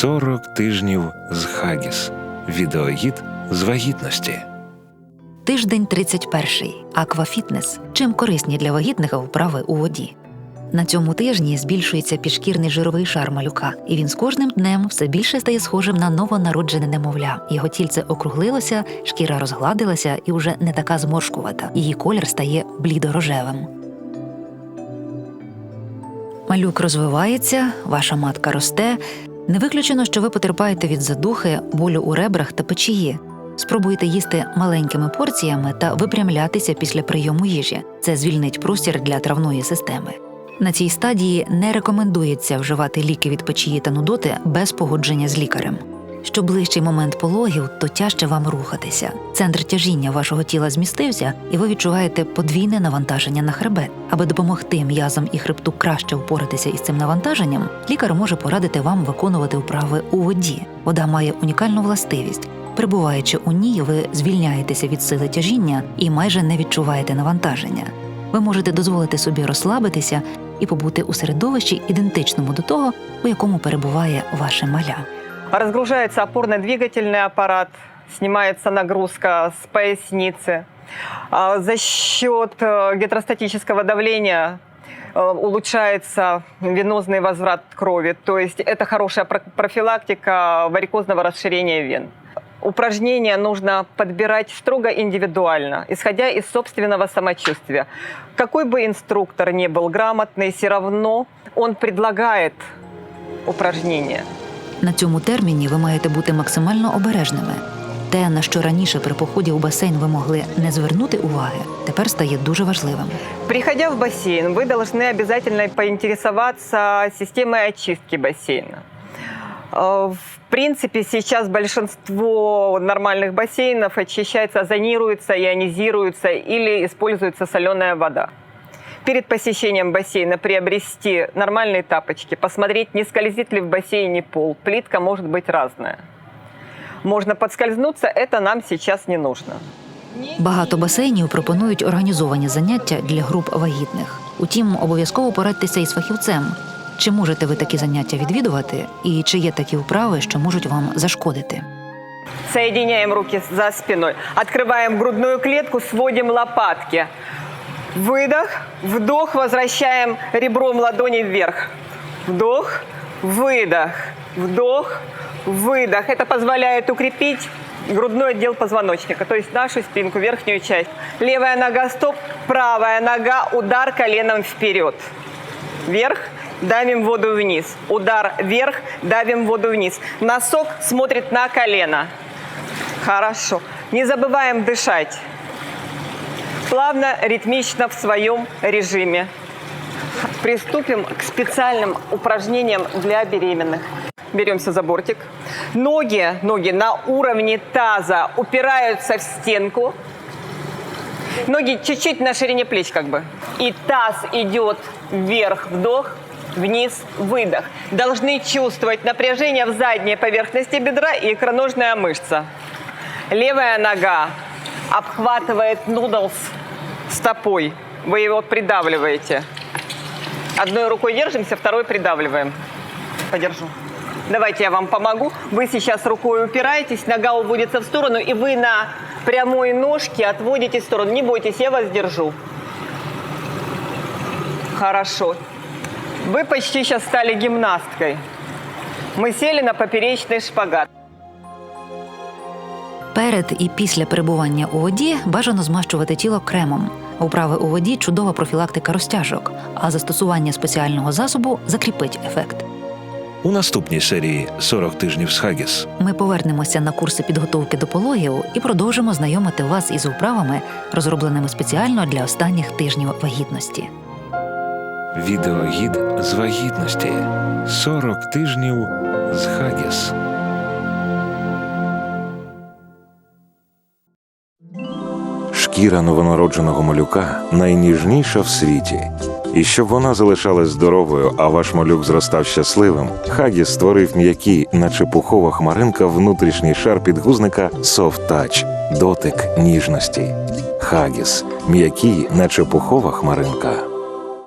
40 тижнів з Хагіс. Відеогід з вагітності. Тиждень 31. Аквафітнес. Чим корисні для вагітних вправи у воді. На цьому тижні збільшується підшкірний жировий шар малюка, і він з кожним днем все більше стає схожим на новонароджене немовля. Його тільце округлилося, шкіра розгладилася і вже не така зморшкувата. Її колір стає блідорожевим. Малюк розвивається, ваша матка росте. Не виключено, що ви потерпаєте від задухи, болю у ребрах та печії. Спробуйте їсти маленькими порціями та випрямлятися після прийому їжі. Це звільнить простір для травної системи. На цій стадії не рекомендується вживати ліки від печії та нудоти без погодження з лікарем. Що ближчий момент пологів, то тяжче вам рухатися. Центр тяжіння вашого тіла змістився, і ви відчуваєте подвійне навантаження на хребет. Аби допомогти м'язам і хребту краще впоратися із цим навантаженням, лікар може порадити вам виконувати вправи у воді. Вода має унікальну властивість. Перебуваючи у ній, ви звільняєтеся від сили тяжіння і майже не відчуваєте навантаження. Ви можете дозволити собі розслабитися і побути у середовищі ідентичному до того, у якому перебуває ваше маля. Разгружается опорно-двигательный аппарат, снимается нагрузка с поясницы. А За счет э, гидростатического давления э, улучшается венозный возврат крови. То есть это хорошая про- профилактика варикозного расширения вен. Упражнения нужно подбирать строго индивидуально, исходя из собственного самочувствия. Какой бы инструктор ни был грамотный, все равно он предлагает упражнения. На цьому терміні ви маєте бути максимально обережними. Те, на що раніше при поході у басейн ви могли не звернути уваги, тепер стає дуже важливим. Приходя в бассейн, вы должны обязательно поинтересоваться системой очистки бассейна. Э, В принципе, сейчас большинство нормальных бассейнов очищается, озонируется, ионизируется или используется соленая вода. Перед посещением бассейна приобрести нормальные тапочки, посмотреть, не скользит ли в бассейне пол. Плитка может быть разная. Можно подскользнуться, это нам сейчас не нужно. Багато басейнів пропонують організовані заняття для груп вагітних. Утім, обов'язково порадьтеся із фахівцем. Чи можете ви такі заняття відвідувати, і чи є такі вправи, що можуть вам зашкодити? Соединяем руки за спиной. Открываем грудную клетку, сводим лопатки. Выдох, вдох, возвращаем ребром ладони вверх. Вдох, выдох, вдох, выдох. Это позволяет укрепить грудной отдел позвоночника, то есть нашу спинку, верхнюю часть. Левая нога стоп, правая нога, удар коленом вперед. Вверх, давим воду вниз. Удар вверх, давим воду вниз. Носок смотрит на колено. Хорошо. Не забываем дышать. Плавно, ритмично в своем режиме. Приступим к специальным упражнениям для беременных. Беремся за бортик. Ноги, ноги на уровне таза упираются в стенку. Ноги чуть-чуть на ширине плеч как бы. И таз идет вверх, вдох, вниз, выдох. Должны чувствовать напряжение в задней поверхности бедра и икроножная мышца. Левая нога обхватывает нудлс стопой. Вы его придавливаете. Одной рукой держимся, второй придавливаем. Подержу. Давайте я вам помогу. Вы сейчас рукой упираетесь, нога уводится в сторону, и вы на прямой ножке отводите в сторону. Не бойтесь, я вас держу. Хорошо. Вы почти сейчас стали гимнасткой. Мы сели на поперечный шпагат. Перед і після перебування у воді бажано змащувати тіло кремом. Вправи у воді чудова профілактика розтяжок, а застосування спеціального засобу закріпить ефект. У наступній серії 40 тижнів з Хагіс. Ми повернемося на курси підготовки до пологів і продовжимо знайомити вас із вправами, розробленими спеціально для останніх тижнів вагітності. Відеогід з вагітності. 40 тижнів з Хагіс. Шкіра новонародженого малюка найніжніша в світі. І щоб вона залишалась здоровою, а ваш малюк зростав щасливим, Хагіс створив м'які, наче пухова хмаринка, внутрішній шар підгузника Soft Touch – дотик ніжності. Хагіс м'який, наче пухова хмаринка.